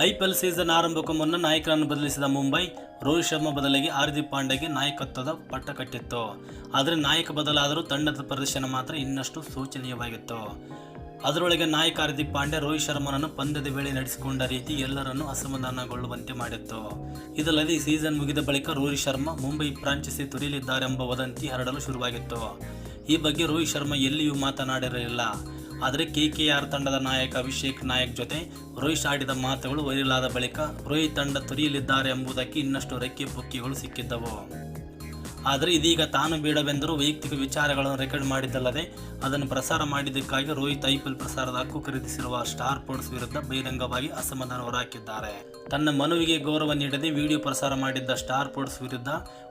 IPL season ಆರಂಭಕ್ಕೂ ಮುನ್ನ ನಾಯಕರನ್ನು ಬದಲಿಸಿದ ಮುಂಬೈ, ರೋಹಿತ್ ಶರ್ಮಾ ಬದಲಿಗೆ ಹಾರ್ದಿಕ್ ಪಾಂಡೆಗೆ ನಾಯಕತ್ವದ ಪಟ್ಟ ಕಟ್ಟಿತ್ತು. ಆದರೆ ನಾಯಕ ಬದಲಾದರೂ ತಂಡದ ಪ್ರದರ್ಶನ ಮಾತ್ರ ಇನ್ನಷ್ಟು ಶೋಚನೀಯವಾಗಿತ್ತು. ಅದರೊಳಗೆ ನಾಯಕ ಹಾರ್ದಿಕ್ ಪಾಂಡೆ, ರೋಹಿತ್ ಶರ್ಮನನ್ನು ಪಂದ್ಯದ ವೇಳೆ ನಡೆಸಿಕೊಂಡ ರೀತಿ ಎಲ್ಲರನ್ನೂ ಅಸಮಾಧಾನಗೊಳ್ಳುವಂತೆ ಮಾಡಿತ್ತು. ಇದಲ್ಲದೆ ಸೀಸನ್ ಮುಗಿದ ಬಳಿಕ ರೋಹಿತ್ ಶರ್ಮಾ ಮುಂಬೈ ಫ್ರಾಂಚೈಸಿ ತೊರೆಯಲಿದ್ದಾರೆಂಬ ವದಂತಿ ಹರಡಲು ಶುರುವಾಗಿತ್ತು. ಈ ಬಗ್ಗೆ ರೋಹಿತ್ ಶರ್ಮಾ ಎಲ್ಲಿಯೂ ಮಾತನಾಡಿರಲಿಲ್ಲ. ಆದರೆ ಕೆಕೆಆರ್ ತಂಡದ ನಾಯಕ ಅಭಿಷೇಕ್ ನಾಯಕ್ ಜೊತೆ ರೋಹಿತ್ ಆಡಿದ ಮಾತುಗಳು ವೈರಲ್ ಆದ ಬಳಿಕ ರೋಹಿತ್ ತಂಡ ತುರಿಯಲಿದ್ದಾರೆ ಎಂಬುದಕ್ಕೆ ಇನ್ನಷ್ಟು ರೆಕ್ಕೆ ಪುಕ್ಕಿಗಳು ಸಿಕ್ಕಿದ್ದವು. ಆದರೆ ಇದೀಗ ತಾನು ಬೇಡವೆಂದರೂ ವೈಯಕ್ತಿಕ ವಿಚಾರಗಳನ್ನು ರೆಕಾರ್ಡ್ ಮಾಡಿದ್ದಲ್ಲದೆ ಅದನ್ನು ಪ್ರಸಾರ ಮಾಡಿದ್ದಕ್ಕಾಗಿ ರೋಹಿತ್ ಐಪಿಎಲ್ ಪ್ರಸಾರದ ಹಕ್ಕು ಖರೀದಿಸಿರುವ ಸ್ಟಾರ್ ಪೋರ್ಟ್ಸ್ ವಿರುದ್ಧ ಬಹಿರಂಗವಾಗಿ ಅಸಮಾಧಾನ ಹೊರಹಾಕಿದ್ದಾರೆ. ತನ್ನ ಮನವಿಗೆ ಗೌರವ ನೀಡದೆ ವಿಡಿಯೋ ಪ್ರಸಾರ ಮಾಡಿದ್ದ ಸ್ಟಾರ್ ಪೋರ್ಟ್ಸ್ ವಿರುದ್ಧ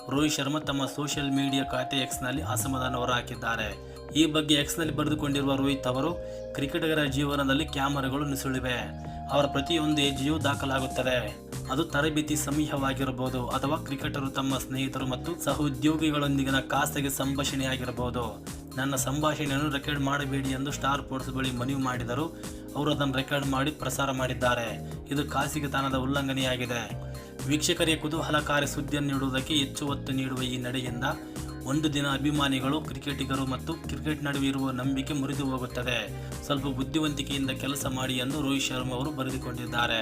ರೋಹಿತ್ ಶರ್ಮಾ ತಮ್ಮ ಸೋಷಿಯಲ್ ಮೀಡಿಯಾ ಖಾತೆ ಎಕ್ಸ್ನಲ್ಲಿ ಅಸಮಾಧಾನ ಹೊರಹಾಕಿದ್ದಾರೆ. ಈ ಬಗ್ಗೆ ಎಕ್ಸ್ನಲ್ಲಿ ಬರೆದುಕೊಂಡಿರುವ ರೋಹಿತ್ ಅವರು, ಕ್ರಿಕೆಟಿಗರ ಜೀವನದಲ್ಲಿ ಕ್ಯಾಮರಾಗಳು ನುಸುಳಿವೆ. ಅವರ ಪ್ರತಿಯೊಂದು ಹೆಜ್ಜೆಯೂ ದಾಖಲಾಗುತ್ತದೆ. ಅದು ತರಬೇತಿ ಸಮೀಹವಾಗಿರಬಹುದು ಅಥವಾ ಕ್ರಿಕೆಟರು ತಮ್ಮ ಸ್ನೇಹಿತರು ಮತ್ತು ಸಹೋದ್ಯೋಗಿಗಳೊಂದಿಗಿನ ಖಾಸಗಿ ಸಂಭಾಷಣೆಯಾಗಿರಬಹುದು. ನನ್ನ ಸಂಭಾಷಣೆಯನ್ನು ರೆಕಾರ್ಡ್ ಮಾಡಬೇಡಿ ಎಂದು ಸ್ಟಾರ್ ಸ್ಪೋರ್ಟ್ಸ್ ಬಳಿ ಮನವಿ ಮಾಡಿದರು. ಅವರು ಅದನ್ನು ರೆಕಾರ್ಡ್ ಮಾಡಿ ಪ್ರಸಾರ ಮಾಡಿದ್ದಾರೆ. ಇದು ಖಾಸಗಿತನದ ಉಲ್ಲಂಘನೆಯಾಗಿದೆ. ವೀಕ್ಷಕರಿಗೆ ಕುತೂಹಲಕಾರಿ ಸುದ್ದಿಯನ್ನು ನೀಡುವುದಕ್ಕೆ ಹೆಚ್ಚು ಒತ್ತು ನೀಡುವ ಈ ನಡೆಯಿಂದ ಒಂದು ದಿನ ಅಭಿಮಾನಿಗಳು, ಕ್ರಿಕೆಟಿಗರು ಮತ್ತು ಕ್ರಿಕೆಟ್ ನಡುವೆ ಇರುವ ನಂಬಿಕೆ ಮುರಿದು ಹೋಗುತ್ತದೆ. ಸ್ವಲ್ಪ ಬುದ್ಧಿವಂತಿಕೆಯಿಂದ ಕೆಲಸ ಮಾಡಿ ಎಂದು ರೋಹಿತ್ ಶರ್ಮಾ ಅವರು ಬರೆದುಕೊಂಡಿದ್ದಾರೆ.